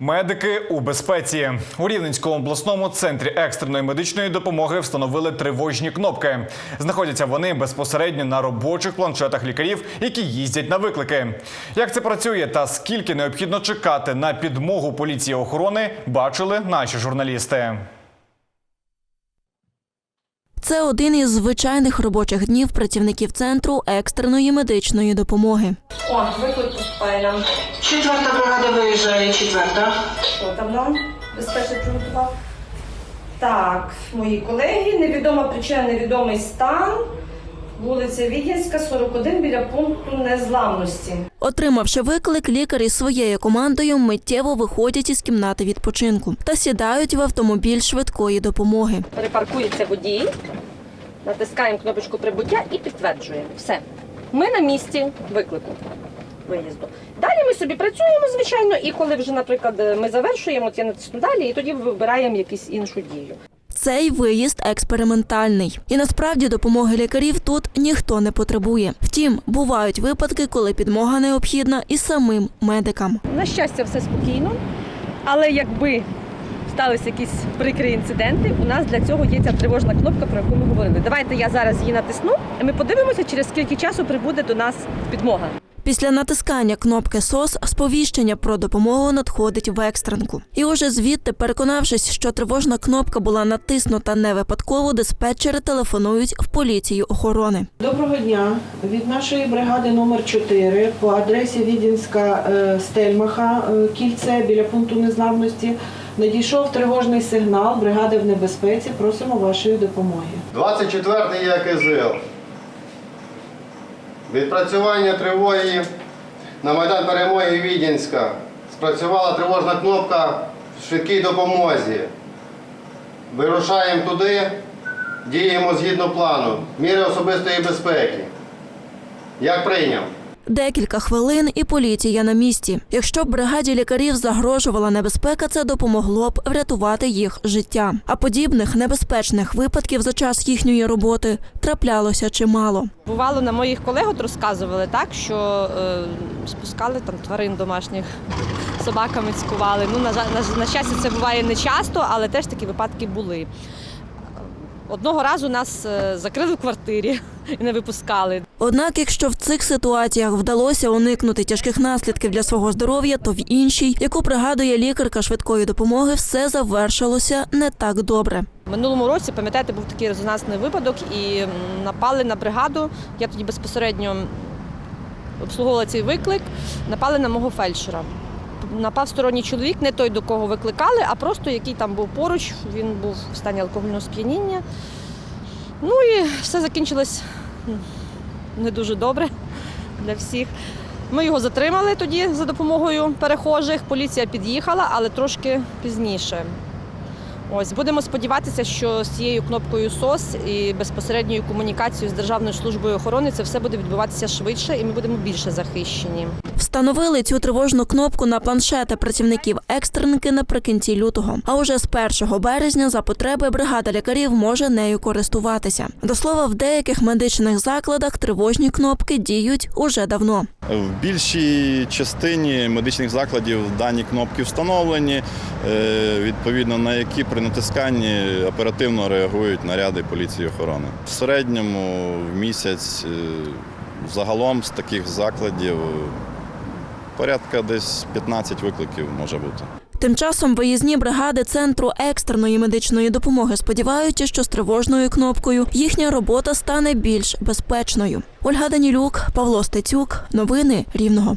Медики у безпеці у Рівненському обласному центрі екстреної медичної допомоги встановили тривожні кнопки. Знаходяться вони безпосередньо на робочих планшетах лікарів, які їздять на виклики. Як це працює та скільки необхідно чекати на підмогу поліції охорони, бачили наші журналісти. Це один із звичайних робочих днів працівників центру екстреної медичної допомоги. О, виклик поступає нам. Четверта бригада виїжджає, четверта. Що там нам безпечно приготував? Так, мої колеги, невідома причина, невідомий стан. Вулиця Відінська, 41 біля пункту незламності. Отримавши виклик, лікар із своєю командою миттєво виходять із кімнати відпочинку та сідають в автомобіль швидкої допомоги. Перепаркується водій, натискаємо кнопочку прибуття і підтверджуємо. Все. Ми на місці виклику виїзду. Далі ми собі працюємо, звичайно, і коли вже, наприклад, ми завершуємо, от я натисну далі, і тоді вибираємо якусь іншу дію. Цей виїзд експериментальний, і насправді допомоги лікарів тут ніхто не потребує. Втім, бувають випадки, коли підмога необхідна і самим медикам. На щастя, все спокійно, але якби сталися якісь прикрі інциденти, у нас для цього є ця тривожна кнопка, про яку ми говорили. Давайте я зараз її натисну, і ми подивимося, через скільки часу прибуде до нас підмога. Після натискання кнопки СОС сповіщення про допомогу надходить в екстренку. І уже звідти, переконавшись, що тривожна кнопка була натиснута не випадково, диспетчери телефонують в поліцію охорони. Доброго дня. Від нашої бригади номер 4 по адресі Відінська е, Стельмаха, е, кільце біля пункту незламності. Надійшов тривожний сигнал. Бригада в небезпеці. Просимо вашої допомоги. 24-й ЯКЗЛ. Відпрацювання тривоги на Майдан Перемоги Відінська. Спрацювала тривожна кнопка в швидкій допомозі. Вирушаємо туди, діємо згідно плану. Міри особистої безпеки. Як прийняв? Декілька хвилин і поліція на місці. Якщо б бригаді лікарів загрожувала небезпека, це допомогло б врятувати їх життя. А подібних небезпечних випадків за час їхньої роботи траплялося чимало. Бувало, на моїх колег от розказували так, що е, спускали там тварин домашніх собаками цькували. Ну, на, на, на щастя, це буває не часто, але теж такі випадки були. Одного разу нас е, закрили в квартирі і не випускали. Однак, якщо в цих ситуаціях вдалося уникнути тяжких наслідків для свого здоров'я, то в іншій, яку пригадує лікарка швидкої допомоги, все завершилося не так добре. Минулому році, пам'ятаєте, був такий резонансний випадок і напали на бригаду. Я тоді безпосередньо обслуговувала цей виклик, напали на мого фельдшера. Напав сторонній чоловік, не той, до кого викликали, а просто який там був поруч. Він був в стані алкогольного сп'яніння. Ну і все закінчилось не дуже добре для всіх. Ми його затримали тоді за допомогою перехожих. Поліція під'їхала, але трошки пізніше. Ось будемо сподіватися, що з цією кнопкою СОС і безпосередньою комунікацією з Державною службою охорони це все буде відбуватися швидше, і ми будемо більше захищені. Встановили цю тривожну кнопку на планшети працівників екстренки наприкінці лютого. А уже з 1 березня за потреби бригада лікарів може нею користуватися. До слова, в деяких медичних закладах тривожні кнопки діють уже давно. В більшій частині медичних закладів дані кнопки встановлені, е, відповідно на які при натисканні оперативно реагують наряди поліції охорони. В середньому в місяць е, загалом з таких закладів е, порядка десь 15 викликів може бути. Тим часом виїзні бригади центру екстреної медичної допомоги сподіваються, що з тривожною кнопкою їхня робота стане більш безпечною. Ольга Данілюк, Павло Стецюк, новини Рівного.